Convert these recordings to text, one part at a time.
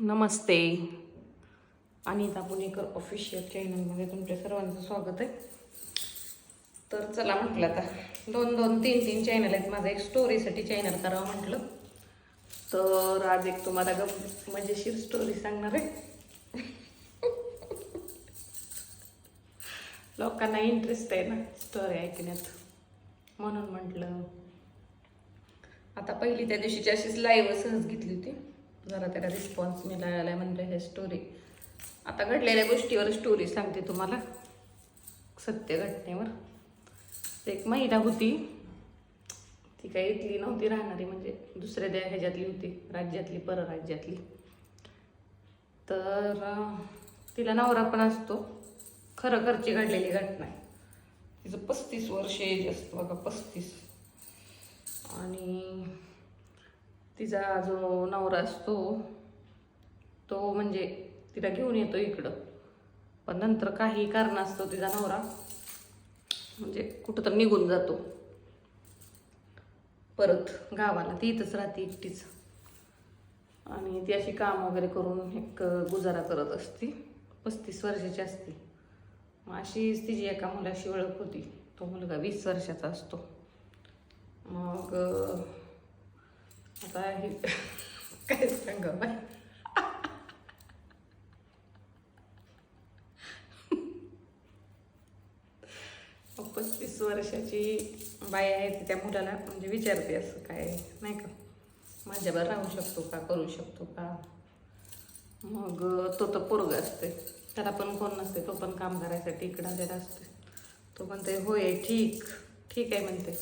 नमस्ते. अनिता पुणेकर official चॅनलमध्ये तुमच्या सर्वांचं स्वागत आहे. तर चला म्हटलं आता दोन दोन तीन तीन चॅनल आहेत. माझं एक स्टोरीसाठी चॅनल करावं म्हटलं. तर आज एक तुम्हाला ग मजेशीर स्टोरी सांगणार आहे. लोकांना इंटरेस्ट आहे ना स्टोरी ऐकण्यात. म्हणून म्हटलं आता पहिली त्या दिवशीची अशीच लाईव्ह सहज घेतली होती. जरा त्याला रिस्पॉन्स मिळाला म्हणजे हे स्टोरी आता घडलेल्या गोष्टीवर स्टोरी सांगते तुम्हाला. सत्य घटनेवर. एक महिला होती. ती काही इथली नव्हती राहणारी म्हणजे दुसऱ्या त्या ह्याच्यातली होती राज्यातली परराज्यातली. तर तिला नवरा पण असतो. खरं घरची घडलेली घटना आहे. तिचं पस्तीस वर्ष एज असतं बघा पस्तीस. आणि तिचा जो नवरा असतो तो म्हणजे तिला घेऊन येतो इकडं. पण नंतर काही कारण असतं तिचा नवरा म्हणजे कुठं तर निघून जातो. परत गावाला ती इथंच राहते एकटीच. आणि ती अशी काम वगैरे करून एक गुजारा करत असती. पस्तीस वर्षाची असते. मग अशीच तिची एका मुलाशी ओळख होती. तो मुलगा वीस वर्षाचा असतो. मग आता हे काय सांगा बाय पस्तीस वर्षाची बाई आहे ती त्या मुलाला म्हणजे विचारते असं काय नाही का? माझ्यावर राहू शकतो का करू शकतो का? मग तो तर पोरग असते त्याला पण कोण नसते तो पण काम करायसाठी इकडं आलेला असते तो म्हणते होय ठीक ठीक आहे म्हणते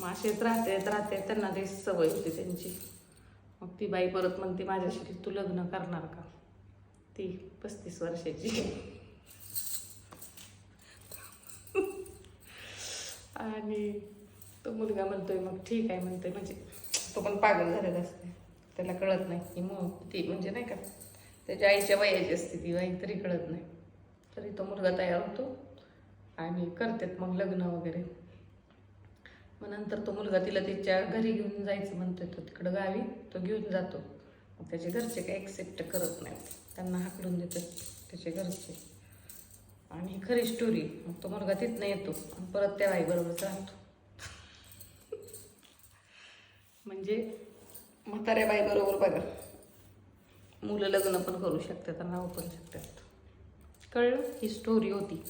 मग राहते राहते. त्यांना ते सवय होती त्यांची. मग ती बाई परत म्हणते माझ्याशी तू लग्न करणार का? ती पस्तीस वर्षाची. आणि तो मुलगा म्हणतोय मग ठीक आहे म्हणतोय. म्हणजे तो पण पागल झालेला असते. त्याला कळत नाही. की मग ती म्हणजे नाही का त्याच्या आईच्या वयाची असते ती बाई तरी कळत नाही. तरी तो मुलगा तयार होतो आणि करतात मग लग्न वगैरे. मग नंतर तो मुलगा तिला तिच्या घरी घेऊन जायचं म्हणतोय तो तिकडं गावी तो घेऊन जातो. मग त्याचे घरचे काही ॲक्सेप्ट करत नाहीत. त्यांना हाकडून देतात त्याचे घरचे. आणि ही खरी स्टोरी मग तो मुलगा तिथनं येतो आणि परत त्या बाईबरोबरच राहतो म्हणजे म्हाताऱ्या बाईबरोबर बघा. मुलं लग्न पण करू शकतात आणि राहू पण शकतात. कळलं? ही स्टोरी होती.